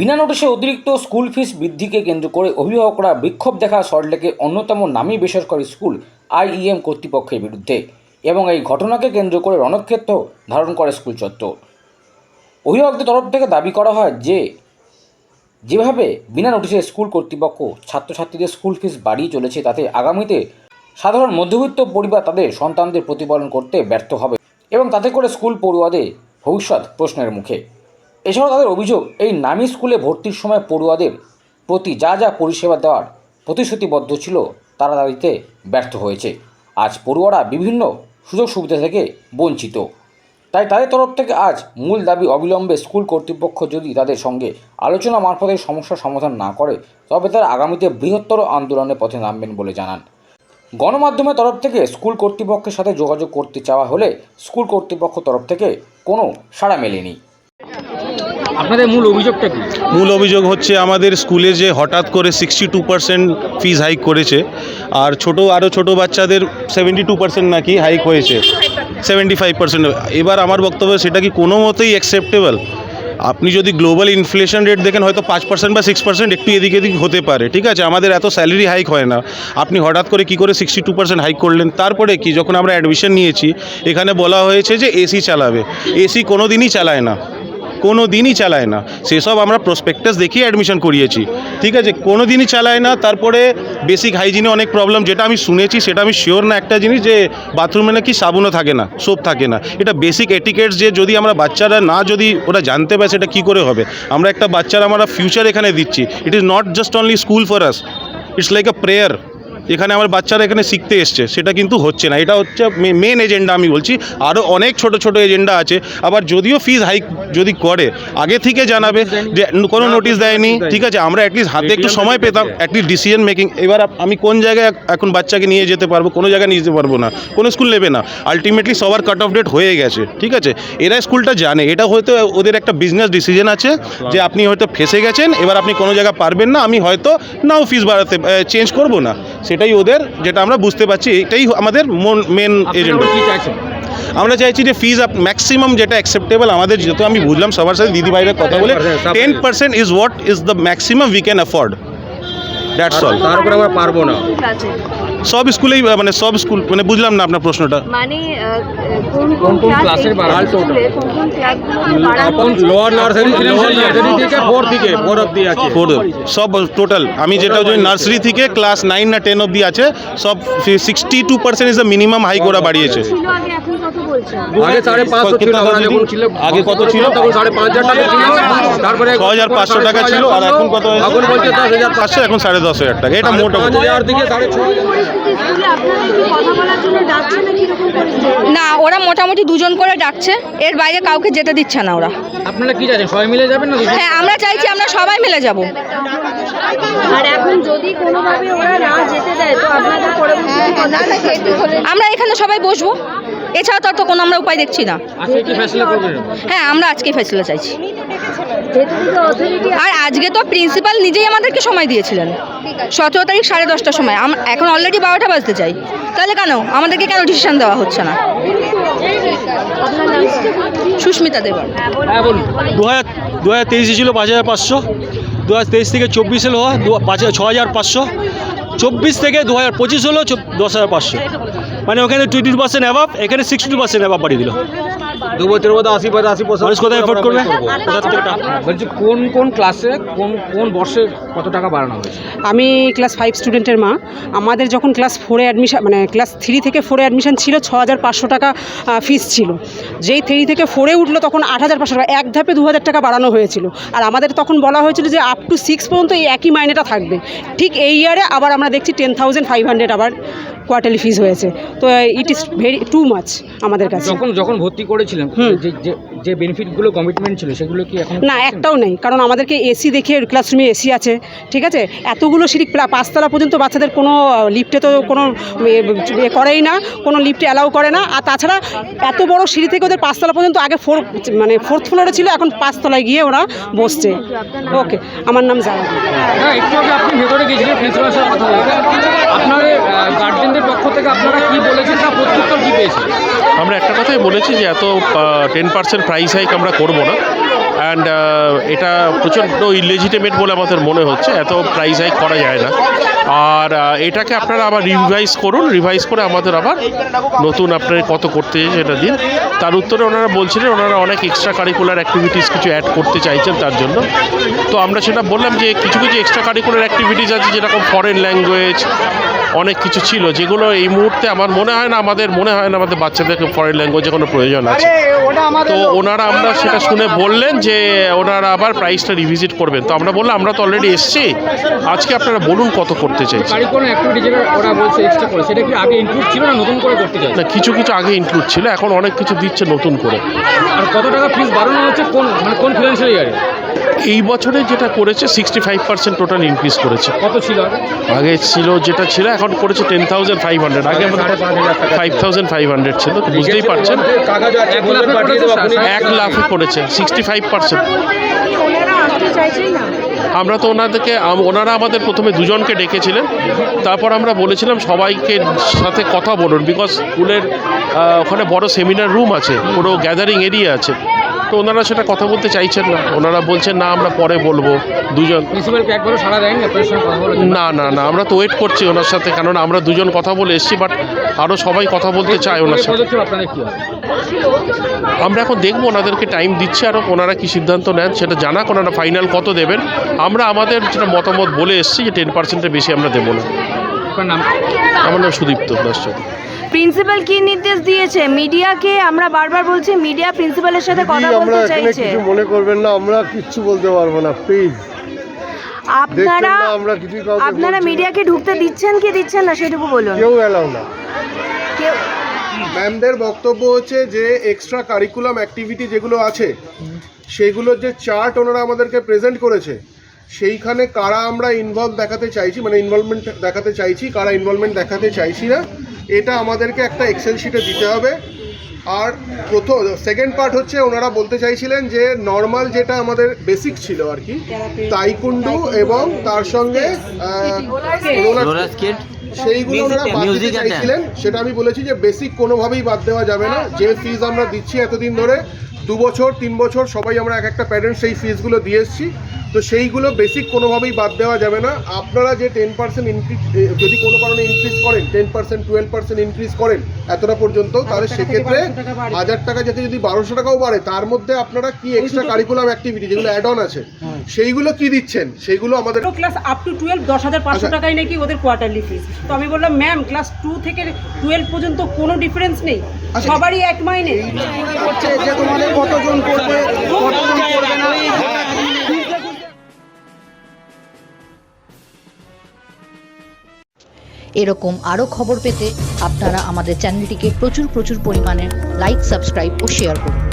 বিনা নোটিশে অতিরিক্ত স্কুল ফিস বৃদ্ধিকে কেন্দ্র করে অভিভাবকরা বিক্ষোভ দেখা সল্টলেকের অন্যতম নামী বেসরকারি স্কুল আইইএম কর্তৃপক্ষের বিরুদ্ধে এবং এই ঘটনাকে কেন্দ্র করে রণক্ষেত্র ধারণ করে স্কুল চত্বর। অভিভাবকদের তরফ থেকে দাবি করা হয় যে, যেভাবে বিনা নোটিশে স্কুল কর্তৃপক্ষ ছাত্রছাত্রীদের স্কুল ফিস বাড়িয়ে চলেছে, তাতে আগামীতে সাধারণ মধ্যবিত্ত পরিবার তাদের সন্তানদের প্রতিপালন করতে ব্যর্থ হবে এবং তাতে করে স্কুল পড়ুয়াদের ভবিষ্যৎ প্রশ্নের মুখে। এছাড়াও তাদের অভিযোগ, এই নামী স্কুলে ভর্তির সময় পড়ুয়াদের প্রতি যা যা পরিষেবা দেওয়ার প্রতিশ্রুতিবদ্ধ ছিল, তারা তা ব্যর্থ হয়েছে। আজ পড়ুয়ারা বিভিন্ন সুযোগ সুবিধা থেকে বঞ্চিত। তাই তাদের তরফ থেকে আজ মূল দাবি অবিলম্বে স্কুল কর্তৃপক্ষ যদি তাদের সঙ্গে আলোচনা মারফতে সমস্যার সমাধান না করে, তবে তারা আগামীতে বৃহত্তর আন্দোলনের পথে নামবেন বলে জানান। গণমাধ্যমের তরফ থেকে স্কুল কর্তৃপক্ষের সাথে যোগাযোগ করতে চাওয়া হলে স্কুল কর্তৃপক্ষ তরফ থেকে কোনো সাড়া মেলেনি। আপনাদের মূল অভিযোগটা কি? মূল অভিযোগ হচ্ছে আমাদের স্কুলে যে হঠাৎ করে sixty two percent fees hike করেছে, আর ছোট আরও ছোট বাচ্চাদের সেভেন্টি টু পার্সেন্ট নাকি হাইক হয়েছে। সেভেন্টি ফাইভ পার্সেন্ট এবার আমার বক্তব্য সেটা কি কোনো মতেই অ্যাকসেপ্টেবল আপনি যদি গ্লোবাল ইনফ্লেশন রেট দেখেন, হয়তো পাঁচ পার্সেন্ট বা সিক্স পার্সেন্ট একটু এদিক এদিক হতে পারে, ঠিক আছে? আমাদের এত স্যালারি হাইক হয় না। আপনি হঠাৎ করে কি করে সিক্সটি টু পার্সেন্ট হাইক করলেন? তারপরে কি, যখন আমরা অ্যাডমিশন নিয়েছি, এখানে বলা হয়েছে যে এসি চালাবে। এসি কোনো দিনই চালায় না। কোনো দিনই চালায় না। সেসব আমরা প্রসপেক্টাস দেখিয়ে অ্যাডমিশন করিয়েছি। ঠিক আছে? কোনো দিনই চালায় না। তারপরে বেসিক হাইজিনে অনেক প্রবলেম যেটা আমি শুনেছি, সেটা আমি শিওর না একটা জিনিস যে বাথরুমে নাকি সাবুনও থাকে না সোপ থাকে না। এটা বেসিক এটিকেটস যে যদি আমরা বাচ্চারা না যদি ওরা জানতে পারে সেটা কী করে হবে। আমরা একটা বাচ্চারা আমরা ফিউচার এখানে দিচ্ছি। It is not just only school for us it's like a prayer এখানে আমার বাচ্চারা এখানে শিখতে এসছে সেটা কিন্তু হচ্ছে না। এটা হচ্ছে মেন এজেন্ডা আমি বলছি। আরও অনেক ছোট ছোট এজেন্ডা আছে। আবার যদিও ফিজ হাইক যদি করে আগে থেকে জানাবে যে কোনো নোটিশ দেয়নি ঠিক আছে? আমরা অ্যাটলিস্ট হাতে একটু সময় পেতাম অ্যাটলিস্ট ডিসিশন মেকিং এবার আমি কোন জায়গায় এখন বাচ্চাকে নিয়ে যেতে পারব কোনো জায়গায় নিয়ে যেতে পারব না। কোনো স্কুল নেবে না। আলটিমেটলি সবার কাট অফ ডেট হয়ে গেছে ঠিক আছে? এরা স্কুলটা জানে। এটা হয়তো ওদের একটা বিজনেস ডিসিশন আছে যে আপনি হয়তো ফেসে গেছেন এবার আপনি কোনো জায়গায় পারবেন না। আমি হয়তো নাও ফিস বাড়াতে চেঞ্জ করব না। সেটাই ওদের যেটা আমরা বুঝতে পারছি এটাই আমাদের মেন এজেন্ডা আমরা চাইছি যে ফিজ ম্যাক্সিমাম যেটা অ্যাকসেপ্টেবল আমাদের যেহেতু আমি বুঝলাম সবার সাথে দিদি ভাইরা কথা বলে ten percent is what is the maximum we can afford that's all তারপরে আমরা পারব না। সব স্কুলেই মানে সব স্কুল মানে বুঝলাম না আপনার প্রশ্নটা। মানে আহ, কোন কোন কোন ক্লাসের বাড়ানো? স্কুলে কোন কোন ক্লাসগুলোতে বাড়ানো লোয়ার নার্সারি নার্সারি থেকে ফোর থেকে ফোর অব্দি আছে। ফোর সব টোটাল আমি যেটা ওই নার্সারি থেকে ক্লাস নাইন না টেন অবধি আছে সব sixty two percent is the minimum hike ওরা বাড়িয়েছে ছিল আগে? কত সাড়ে পাঁচশো ছিল আমরা যখন ছিল আগে কত ছিল? তখন সাড়ে পাঁচ হাজার টাকা ছিল তারপরে ছ হাজার পাঁচশো টাকা ছিল আর এখন কত এখন বলছে দশ হাজার পাঁচশো এখন সাড়ে দশ হাজার টাকা। এটা মোটামুটি। হাজার থেকে সাড়ে ছ হাজার। পরিস্থিতি স্কুলে আপনারা কি কথা বলার জন্য ডাকছেন না কীরকম পরিস্থিতি না ওরা মোটামুটি দুজন করে ডাকছে। এর বাইরে কাউকে যেতে দিচ্ছে না ওরা। আপনারা কি চাইছেন সবাই মিলে যাবেন না হ্যাঁ আমরা চাইছি আমরা সবাই মিলে যাব। আর এখন যদি কোনোভাবে ওরা না যেতে দেয় তো আপনাদের পরবর্তী পদক্ষেপ কি? আমরা এখানে সবাই বসবো। এছাড়া তো আর তো কোনো আমরা উপায় দেখছি না। আজকে কি ফেসলা করবেন? হ্যাঁ আমরা আজকে ফেসলা চাইছি। আর আজকে তো প্রিন্সিপাল নিজেই আমাদেরকে সময় দিয়েছিলেন। সতেরো তারিখ সাড়ে দশটার সময়। এখন অলরেডি বারোটা বাজতে চাই। তাহলে কেন? আমাদেরকে কেন ডিসিশন দেওয়া হচ্ছে না? সুস্মিতা দেবর হ্যাঁ বলুন। দু হাজার দু হাজার তেইশে ছিল পাঁচ হাজার পাঁচশো। দু হাজার তেইশ থেকে চব্বিশে হলো দু পাঁচ হাজার ছ হাজার পাঁচশো। চব্বিশ থেকে দু হাজার পঁচিশ হলো দশ হাজার পাঁচশো। মানে ওখানে টোয়েন্টি টু পার্সেন্ট অ্যাভাব এখানে সিক্সটি টু পার্সেন্ট অ্যাভাব বাড়িয়ে দিল। দু বছরের মধ্যে আশি পার আশি কোথায় এফোর্ড করবে? বলছি কোন কোন ক্লাসে কোন কোন বর্ষে কত টাকা বাড়ানো হয়েছে? আমি ক্লাস ফাইভ স্টুডেন্টের মা। আমাদের যখন ক্লাস ফোরে অ্যাডমিশন মানে ক্লাস থ্রি থেকে ফোরে অ্যাডমিশন ছিল ছ হাজার পাঁচশো টাকা ফিস ছিল। যেই থ্রি থেকে ফোরে উঠল তখন আট হাজার পাঁচশো টাকা। এক ধাপে দু হাজার টাকা বাড়ানো হয়েছিল। আর আমাদের তখন বলা হয়েছিল যে আপ টু সিক্স পর্যন্ত এই একই মাইনেটা থাকবে। ঠিক এই ইয়ারে আবার আমরা দেখছি টেন থাউজেন্ড ফাইভ হান্ড্রেড আবার কোয়ার্টারলি ফিস হয়েছে। তো it is very too much আমাদের কাছে। যখন যখন ভর্তি করেছিলেন। যে যে যে বেনিফিটগুলো কমিটমেন্ট ছিল সেগুলো কি এখন না একটাও নেই। কারণ আমাদেরকে এসি দেখে ক্লাসরুমে এসি আছে ঠিক আছে? এতগুলো সিঁড়ি প্লা- পাঁচতলা পর্যন্ত বাচ্চাদের কোনো লিফটে তো কোনো করেই না কোনো লিফটে অ্যালাউ করে না। আর তাছাড়া এত বড় সিঁড়ি থেকে ওদের পাঁচতলা পর্যন্ত আগে ফোর মানে ফোর্থ ফ্লোরে ছিল এখন পাঁচতলায় গিয়ে ওরা বসছে। ওকে আমার নাম জানা একটু আগে আপনি ভেতরে গিয়েছিলেন প্রিন্সিপালের সাথে কথা বলতে। আপনার গার্জেনদের পক্ষ থেকে আপনারা কি বলেছেন তা প্রত্যুত্তর কি পেয়েছেন? আমরা একটা কথাই বলেছি যে এত টেন পার্সেন্ট প্রাইস হাইক আমরা করব না। অ্যান্ড এটা প্রচণ্ড ইলেজিটিমেট বলে আমাদের মনে হচ্ছে, এত প্রাইস হাইক করা যায় না। আর এটাকে আপনারা আবার রিভাইজ করুন রিভাইজ করে আমাদের আবার নতুন আপনার কত করতে সেটা দিন। তার উত্তরে ওনারা বলছিলেন, ওনারা অনেক এক্সট্রা কারিকুলার অ্যাক্টিভিটিস কিছু অ্যাড করতে চাইছেন তার জন্য। তো আমরা সেটা বললাম যে কিছু কিছু এক্সট্রা কারিকুলার অ্যাক্টিভিটিস আছে, যেরকম ফরেন ল্যাঙ্গুয়েজ অনেক কিছু ছিল যেগুলো এই মুহূর্তে আমার মনে হয় না আমাদের মনে হয় না আমাদের বাচ্চাদেরকে ফরেন ল্যাঙ্গুয়েজে কোনো প্রয়োজন আছে। তো ওনারা আমরা সেটা শুনে বললেন যে ওনারা আবার প্রাইসটা রিভিজিট করবেন। তো আমরা বললাম আমরা তো অলরেডি এসছি আজকে আপনারা বলুন কত করতে চাইছেন। কারিকুলাম অ্যাক্টিভিটি যেটা ওরা বলছে এক্সট্রা করে সেটা কি আগে ইনক্লুড ছিল না নতুন করে করতে চাইছে? না কিছু কিছু আগে ইনক্লুড ছিল এখন অনেক কিছু দিচ্ছে নতুন করে। আর কত টাকা ফিস বাড়ানো হচ্ছে কোন মানে কোন ফিনান্সিয়াল ইয়ারে এই বছরে যেটা করেছে sixty five percent total increase করেছে। কত ছিল আগে ছিল যেটা ছিল এখন করেছে টেন থাউজেন্ড ফাইভ হান্ড্রেড আগে ফাইভ থাউজেন্ড ফাইভ হান্ড্রেড ছিল তো বুঝতেই পারছেন? কাগজ আর এক লাখ করেছে সিক্সটি ফাইভ পার্সেন্ট আমরা তো ওনাদেরকে আম- ওনারা আমাদের প্রথমে দুজনকে ডেকেছিলেন। তারপর আমরা বলেছিলাম সবাইকে সাথে কথা বলুন বিকজ স্কুলের ওখানে বড় সেমিনার রুম আছে পুরো গ্যাদারিং এরিয়া আছে। তো ওনারা সেটা কথা বলতে চাইছেন না। ওনারা বলছেন না আমরা পরে বলব। দুজন। না না না আমরা তো ওয়েট করছি ওনার সাথে কেননা আমরা দুজন কথা বলে এসেছি বাট আরও সবাই কথা বলতে চায় ওনার সাথে। আমরা এখন দেখব ওনাদেরকে টাইম দিচ্ছি আর ওনারা কি সিদ্ধান্ত নেন সেটা জানাক ওনারা ফাইনাল কত দেবেন। আমরা আমাদের যেটা মতামত বলে এসেছি যে টেন পার্সেন্টের বেশি আমরা দেবো না। আমার নাম সুদীপ্ত দাস। প্রিন্সিপাল কি নির্দেশ দিয়েছে? মিডিয়াকে আমরা বারবার বলছি মিডিয়া প্রিন্সিপালের সাথে কথা বলতে চাইছে। কিছু মনে করবেন না আমরা কিচ্ছু বলতে পারব না প্লিজ আপনারা আমরা কাউকে আপনারা মিডিয়াকে ঢুকতে দিচ্ছেন কি দিচ্ছেন না সেটুকু বলুন। কেউ এলাও না। কেউ ম্যামদের বক্তব্য হচ্ছে যে এক্সট্রা কারিকুলাম অ্যাক্টিভিটি যেগুলো আছে সেগুলোর যে চার্ট ওনারা আমাদেরকে প্রেজেন্ট করেছে সেইখানে কারা আমরা ইনভলভ দেখাতে চাইছি মানে ইনভলভমেন্ট দেখাতে চাইছি কারা ইনভলভমেন্ট দেখাতে চাইছি না এটা আমাদেরকে একটা এক্সেল শিটে দিতে হবে। আর প্রথম সেকেন্ড পার্ট হচ্ছে ওনারা বলতে চাইছিলেন যে নর্মাল যেটা আমাদের বেসিক ছিল আর কি তাইকুন্ডু এবং তার সঙ্গে রোলার সেইগুলো ওনারা বাদ দিতে চাইছিলেন সেটা আমি বলেছি যে বেসিক কোনোভাবেই বাদ দেওয়া যাবে না যে ফিজ আমরা দিচ্ছি এতদিন ধরে দু বছর তিন বছর সবাই আমরা এক একটা প্যারেন্ট সেই ফিজগুলো দিয়ে এসেছি। তো সেইগুলো বেসিক কোনোভাবেই বাদ দেওয়া যাবে না। আপনারা যে টেন পার্সেন্ট ইনক্রিজ যদি কোনো কারণে ইনক্রিজ করেন ten percent twelve percent increase করেন এতটা পর্যন্ত তাহলে সেক্ষেত্রে হাজার টাকা যাতে যদি বারোশো টাকাও বাড়ে তার মধ্যে আপনারা কি এক্সট্রা কারিকুলাম অ্যাক্টিভিটি যেগুলো অ্যাড অন আছে সেইগুলো কি দিচ্ছেন? সেইগুলো আমাদের ক্লাস আপ টু টুয়েলভ দশ হাজার পাঁচশো আচ্ছা। টাকাই নাকি ওদের কোয়ার্টারলি ফিস তো আমি বললাম ম্যাম ক্লাস টু থেকে টুয়েলভ পর্যন্ত কোনো ডিফারেন্স নেই। আচ্ছা। সবারই এক মাইনে। এরকম আরও খবর পেতে আপনারা আমাদের চ্যানেলটিকে প্রচুর প্রচুর পরিমাণে লাইক সাবস্ক্রাইব ও শেয়ার করুন।